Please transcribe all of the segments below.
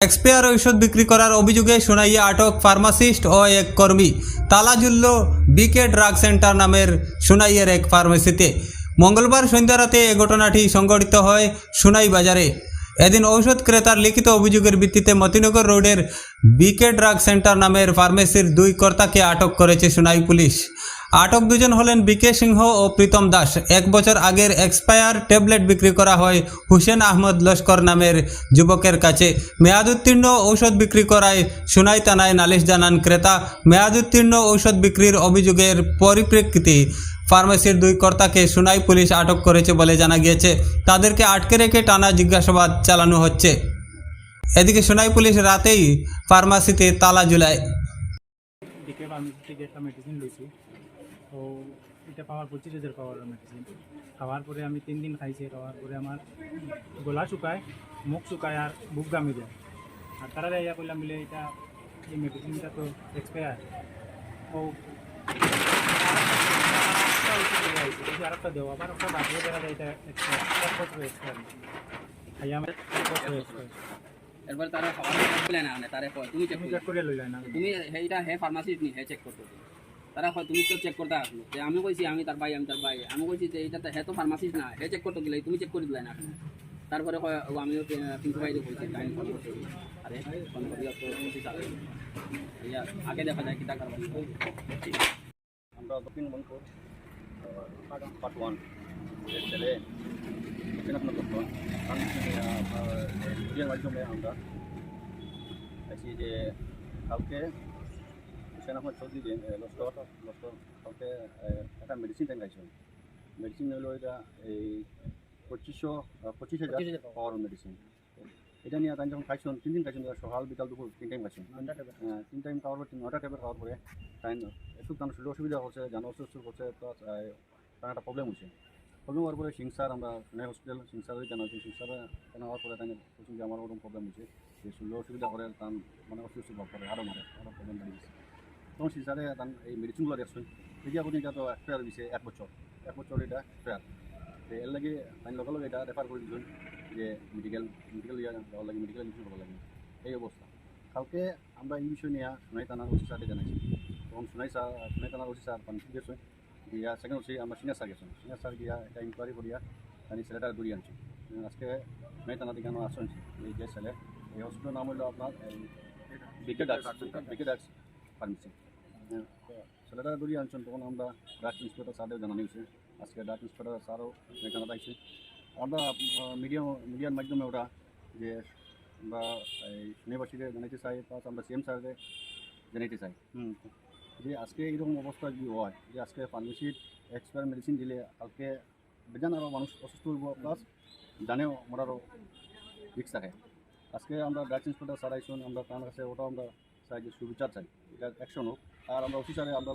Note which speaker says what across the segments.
Speaker 1: Expire ঔষধ বিক্রি করার অভিযোগে সোনাইয়া আটক ফার্মাসিস্ট ও এক কর্মী। তালা ঝুলল বিকে ড্রাগ সেন্টার নামের সোনাইয়ের এক ফার্মেসিতে। মঙ্গলবার সন্ধ্যা রাতে এ ঘটনাটি সংঘটিত হয় সোনাই বাজারে এদিন ঔষধ ক্রেতার লিখিত অভিযোগের ভিত্তিতে মতিনগর রোডের বিকে ড্রাগ সেন্টার নামের ফার্মেসির দুই কর্তাকে আটক করেছে সোনাই পুলিশ। আটক দুজন হলেন বিকে সিংহ ও প্রীতম দাস। এক বছর আগের এক্সপায়ার ট্যাবলেট বিক্রি করা হয় হুসেন আহমদ লস্কর নামের যুবকের কাছে। মেয়াদোত্তীর্ণ ঔষধ বিক্রি করায় সুনাই থানায় নালিশ জানান ক্রেতা। মেয়াদোত্তীর্ণ ঔষধ বিক্রির অভিযোগের পরিপ্রেক্ষিতে ফার্মেসির দুই কর্তাকে সুনাই পুলিশ আটক করেছে বলে জানা গিয়েছে। তাদেরকে আটকে রেখে টানা জিজ্ঞাসাবাদ চালানো হচ্ছে। এদিকে সোনাই পুলিশ রাতেই ফার্মাসিতে তালা ঝুলায়।
Speaker 2: তো এটা পাওয়ার পঁচিশ হাজার পাওয়ার মেডিসিন খাওয়ার পরে আমি তিন দিন খাইছি খাওয়ার পরে আমার গলা শুকায় মুখ শুকায় আর বুক গামি যায়। আর তারা ইয়া করলাম বলে এটা এই মেডিসিনটা তো এক্সপায়ার ও আরেকটা দেওয়া আবার একটা বাকিয়ে দেখা যায় এটা এক্সপায়ার এক বছর এক্সপায়ার খাইয়া আমার এক বছর এক্সপায়ার
Speaker 3: এরপর তারা খাবার না মানে তারা তুমি চেক করো।
Speaker 2: লইলাই না।
Speaker 3: তুমি সেইটা হে ফার্মাসিস্ট নি হে চেক করতে। তারা কয়, তুমি তো চেক করতে আসলো? যে আমি কইছি, আমি তার ভাই, আমি তার ভাই। আমি কইছি যে এইটা তো হে তো ফার্মাসিস্ট না হে চেক করতে গেলে তুমি চেক করে দিলে না তারপরে কয়, ও, আমিও পি- পিন্টু ভাই কইছি টাইম ফোন আরে ফোন করি আগে দেখা যায় কি টাকা
Speaker 4: আমরা দক্ষিণ মনপুর পার্ট ওয়ান ছেলে দক্ষিণ আপনার ভিডিওর মাধ্যমে আমরা যে, কালকে হুসেন আহমদ চৌধুরী লস্কর লস্কর আহ, একটা মেডিসিন টাইম খাইছিল মেডিসিন হলো এটা এই পঁচিশশো পঁচিশ হাজার পাওয়ার মেডিসিন এটা নিয়ে তাই যখন খাইছেন তিন দিন খাইছেন সকাল বিকাল দুপুর তিন টাইম খাইছেন হ্যাঁ, তিন টাইম খাওয়ার পর তিন নটা ট্যাবলেট খাওয়ার পরে তাই একটু তার শরীর অসুবিধা হচ্ছে জানা অসুস্থ করছে প্লাস তার একটা প্রবলেম হচ্ছে। প্রবলেম হওয়ার পরে সিংসার আমরা সোনাই হসপিটাল সিংসারে জানা হচ্ছে সিংসারে জানা হওয়ার পরে তাই বলছেন যে আমার ওরকম প্রবলেম হচ্ছে যে শরীর অসুবিধা করে তার মানে অসুস্থ ভাব করে আরও মারে আরও প্রবলেম বেড়ে গেছে তখন সিংসারে তার এই মেডিসিনগুলো দেখছেন দেখি আপনি এটা তো এক্সপায়ার দিছে এক বছর এক বছর এটা এক্সপায়ার তো এর লাগে তাই লগে লগে এটা রেফার করে দিচ্ছেন যে মেডিকেল মেডিকেল ইয়া যাওয়ার লাগে মেডিকেল এডমিশন করা লাগে এই অবস্থা কালকে আমরা এই বিষয় নিয়ে সোনাই থানার ওসি স্যারকে জানাইছি তখন সোনাই স্যার সোনাই থানার ওসি স্যার পানি গেছে গিয়া সেকেন্ড ওসি আমরা সিনিয়র স্যার গেছেন সিনিয়র স্যার গিয়া একটা ইনকোয়ারি করিয়া আমি ছেলেটা দূরিয়ে আনছি আজকে সোনাই থানা থেকে আমরা আসছেন এই যে ছেলে এই হসপিটাল নাম হলো আপনার বিকে ডাক্স বিকে ডাক্স ফার্মেসি ছেলেটা দূরিয়ে আনছেন তখন আমরা ডাক ইন্সপেক্টর স্যারদের জানানো হয়েছে। আজকে ডাক ইন্সপেক্টর স্যারও এখানে আইছে আমরা মিডিয়া মিডিয়ার মাধ্যমে ওরা যে আমরা এই শনিবাসীকে জানাইতে চাই প্লাস আমরা সিএম স্যারকে জানাইতে চাই। হুম। যে আজকে এরকম অবস্থা যদি হয় যে আজকে ফার্মেসির এক্সপায়ার মেডিসিন দিলে কালকে বেজান আরও মানুষ অসুস্থ হইব প্লাস জানেও মরারও রিক্স থাকে। আজকে আমরা ড্রাগস ইন্সপেক্টর স্যার আইসুন আমরা তার কাছে ওটাও আমরা চাই যে সুবিচার চাই। এটা অ্যাকশন হোক। আর আমরা অফিসারে আমরা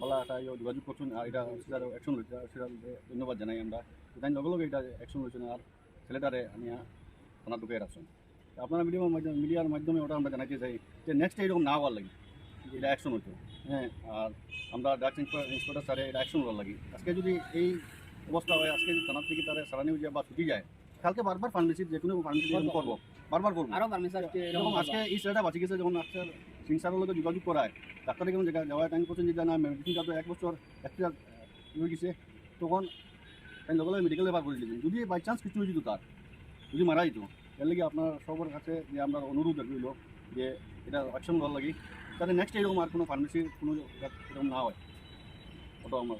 Speaker 4: বলা একটা ইয়ে যোগাযোগ করছুন, আর এটা অফিসারে অ্যাকশন লইছে সেটা ধন্যবাদ জানাই আমরা। তাই লগে লগে এটা অ্যাকশন লইছেন আর ছেলেটারে আমি থানা ঢুকে রাখছেন আপনারা মিডিয়ার মাধ্যমে মিডিয়ার মাধ্যমে ওটা আমরা জানাইতে চাই যে নেক্সট এরকম না হওয়ার লাগে, এটা অ্যাকশন হইতো। হ্যাঁ আর আমরা ডাক্তার ইন্সপেক্টর স্যারে এটা অ্যাকশন হওয়ার লাগে। আজকে যদি এই অবস্থা হয়, আজকে থানার থেকে তারা সারানি হয়ে যায় বা ছুটি যায়, কালকে বারবার ফার্মেসির যে কোনো ফার্মেসি করব। বারবার করব
Speaker 3: আরও ফার্মাসিস্ট
Speaker 4: এরকম আজকে এই ছেলেটা বাঁচি গেছে যখন আজকে সিংসারের লোকে যোগাযোগ করায় ডাক্তারে কেমন যাওয়ার টাইম করছেন যে না মেডিসিনটা তো এক বছর একটা হয়ে গেছে তখন তাই লগে লগে মেডিকেলে বার করে দিলেন যদি বাই চান্স কিছু হয়ে যেত তার যদি মারা যেত এর লাগে আপনার সবার কাছে যে আমরা অনুরোধ রইল যে এটা অ্যাকশন ভালো লাগে। যাতে নেক্সট এরকম আর কোনো ফার্মেসির কোনো এরকম না হয়। ওটাও আমার